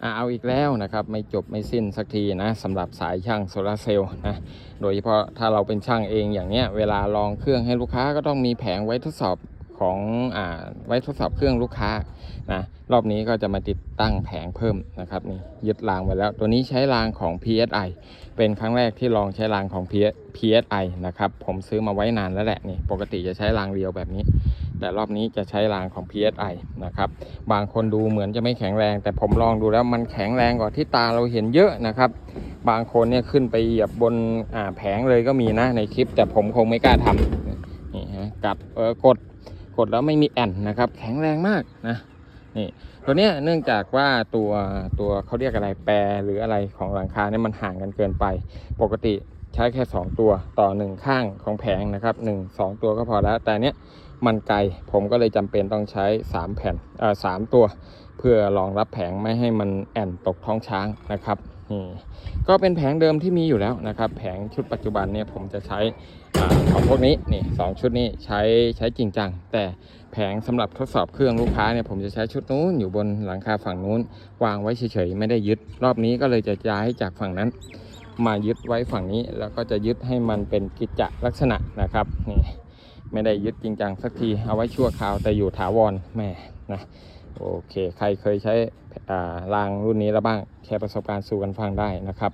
เอาอีกแล้วนะครับไม่จบไม่สิ้นสักทีนะสำหรับสายช่างโซลาร์เซลล์นะโดยเฉพาะถ้าเราเป็นช่างเองอย่างเนี้ยเวลาลองเครื่องให้ลูกค้าก็ต้องมีแผงไว้ทดสอบของอ่าไว้ทดสอบเครื่องลูกค้านะรอบนี้ก็จะมาติดตั้งแผงเพิ่มนะครับนี่ยึดรางไว้แล้ว ตัวนี้ใช้รางของ PSI เป็นครั้งแรกที่ลองใช้รางของ PS PSI นะครับผมซื้อมาไว้นานแล้วแหละนี่ปกติจะใช้รางเดียวแบบนี้ แต่รอบนี้จะใช้รางของ PSI นะครับ บางคนดูเหมือนจะไม่แข็งแรง แต่ผมลองดูแล้วมันแข็งแรงกว่าที่ตาเราเห็นเยอะนะครับ บางคนเนี่ยขึ้นไปเหยียบบนแผงเลยก็มีนะในคลิป แต่ผมคงไม่กล้าทำนี่ฮะกัดเออกดกดแล้วไม่มีแอนนะครับ แข็งแรงมากนะนี่ตัวเนี้ยเนื่องจากว่าตัวตัวเขาเรียกอะไรแปรหรืออะไรของหลังคาเนี่ยมันห่างกันเกินไป ปกติ ช้แค่ 2 ตัวต่อ 1 ข้างของแผงนะครับ1 2 ตัวก็พอแล้ว แต่เนี้ยมันไกลผมก็เลยจำเป็นต้องใช้ 3 แผ่นเอ่อสามตัว เพื่อรองรับแผงไม่ให้มันแอนตกท้องช้างนะครับนี่ก็เป็นแผงเดิมที่มีอยู่แล้วนะครับ แผงชุดปัจจุบันเนี่ยผมจะใช้อาของพวกนี้นี่สองชุดนี้ใช้ใช้จริงจัง แต่แผงสำหรับทดสอบเครื่องลูกค้าเนี่ยผมจะใช้ชุดนู้นอยู่บนหลังคาฝั่งนู้น วางไว้เฉยๆไม่ได้ยึด รอบนี้ก็เลยจะย้ายจากฝั่งนั้น มายึดไว้ฝั่งนี้ แล้วก็จะยึดให้มันเป็นกิจจลักษณะนะครับนี่ไม่ได้ยึดจริงจังสักทีเอาไว้ชั่วคราวแต่อยู่ถาวรแม่นะโอเค ใครเคยใช้อ่ารางรุ่นนี้แล้วบ้างแชร์ประสบการณ์สู่กันฟังได้นะครับ